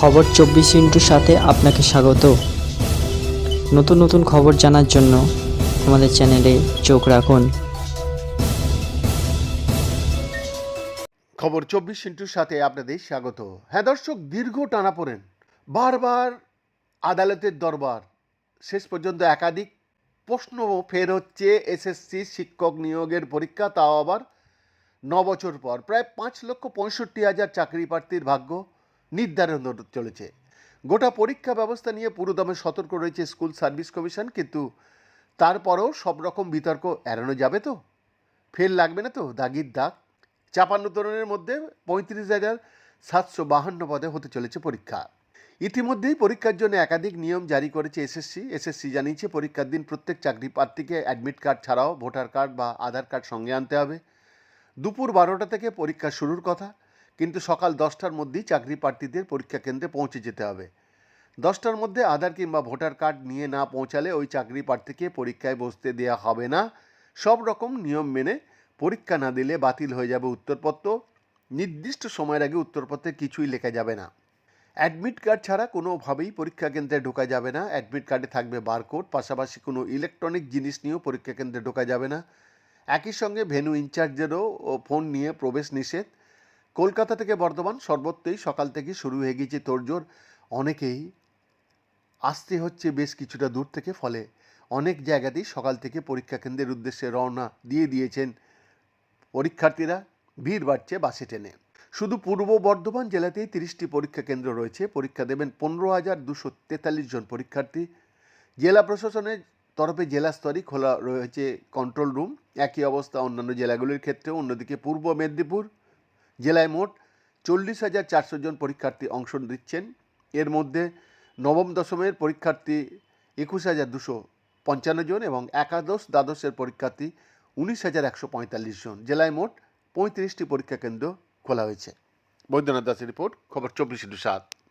খবর চব্বিশ ইন্টুর সাথে আপনাকে স্বাগত। নতুন নতুন খবর জানার জন্য আমাদের চ্যানেলে চোখ রাখুন। খবর চব্বিশ ইন্টুর সাথে আপনাদের স্বাগত। হ্যাঁ দর্শক, দীর্ঘ টানাপোড়েন বারবার আদালতের দরবার। শেষ পর্যন্ত একাধিক প্রশ্ন ফের হচ্ছে, এসএসসি শিক্ষক নিয়োগের পরীক্ষা, তাও আবার ন বছর পর। প্রায় পাঁচ লক্ষ পঁয়ষট্টি হাজার চাকরি প্রার্থীর ভাগ্য। নির্ধারণ চলেছে। গোটা পরীক্ষা ব্যবস্থা নিয়ে পুরোদমে সতর্ক রয়েছে স্কুল সার্ভিস কমিশন, কিন্তু তারপরও সব রকম বিতর্ক এড়ানো যাবে তো? ফের লাগবে না তো দাগির দাগ? চাপান্ন তরুণের মধ্যে পঁয়ত্রিশ হাজার সাতশো বাহান্ন পদে হতে চলেছে পরীক্ষা। ইতিমধ্যেই পরীক্ষার জন্য একাধিক নিয়ম জারি করেছে এসএসসি। এসএসসি জানিয়েছে পরীক্ষার দিন প্রত্যেক চাকরি প্রার্থীকে অ্যাডমিট কার্ড ছাড়াও ভোটার কার্ড বা আধার কার্ড সঙ্গে আনতে হবে। দুপুর বারোটা থেকে পরীক্ষা শুরুর কথা। কিন্তু সকাল দশটার মধ্যেই চাকরি প্রার্থীদের পরীক্ষা কেন্দ্রে পৌঁছে যেতে হবে। দশটার মধ্যে আধার কিংবা ভোটার কার্ড নিয়ে না পৌঁছালে ওই চাকরি প্রার্থীকে পরীক্ষায় বসতে দেওয়া হবে না। সব রকম নিয়ম মেনে পরীক্ষা না দিলে বাতিল হয়ে যাবে উত্তরপত্র। নির্দিষ্ট সময়ের আগে উত্তরপত্রে কিছুই লেখা যাবে না। অ্যাডমিট কার্ড ছাড়া কোনোভাবেই পরীক্ষা কেন্দ্রে ঢোকা যাবে না। অ্যাডমিট কার্ডে থাকবে বারকোড, পাশাপাশি কোনো ইলেকট্রনিক জিনিস নিয়েও পরীক্ষা কেন্দ্রে ঢোকা যাবে না। একই সঙ্গে ভেন্যু ইনচার্জেরও ফোন নিয়ে প্রবেশ নিষেধ। কলকাতা থেকে বর্ধমান, সর্বত্রই সকাল থেকে শুরু হয়ে গিয়েছে তোড়জোড় অনেকেই আসতে হচ্ছে বেশ কিছুটা দূর থেকে, ফলে অনেক জায়গাতেই সকাল থেকে পরীক্ষা কেন্দ্রের উদ্দেশ্যে রওনা দিয়ে দিয়েছেন পরীক্ষার্থীরা। ভিড় বাড়ছে বাসে ট্রেনে শুধু পূর্ব বর্ধমান জেলাতেই তিরিশটি পরীক্ষা কেন্দ্র রয়েছে। পরীক্ষা দেবেন পনেরো হাজার দুশো তেতাল্লিশ জন পরীক্ষার্থী। জেলা প্রশাসনের তরফে জেলা স্তরই খোলা রয়েছে কন্ট্রোল রুম একই অবস্থা অন্যান্য জেলাগুলির ক্ষেত্রেও, অন্যদিকে পূর্ব মেদিনীপুর জেলায় মোট চল্লিশ হাজার চারশো জন পরীক্ষার্থী অংশ নিচ্ছেন। এর মধ্যে নবম দশমের পরীক্ষার্থী একুশ হাজার দুশো পঞ্চান্ন জন এবং একাদশ দ্বাদশের পরীক্ষার্থী উনিশ হাজার একশো পঁয়তাল্লিশ জন। জেলায় মোট পঁয়ত্রিশটি পরীক্ষা কেন্দ্র খোলা হয়েছে। বৈদ্যনাথ দাসের রিপোর্ট, খবর চব্বিশ ইন্টু সাত।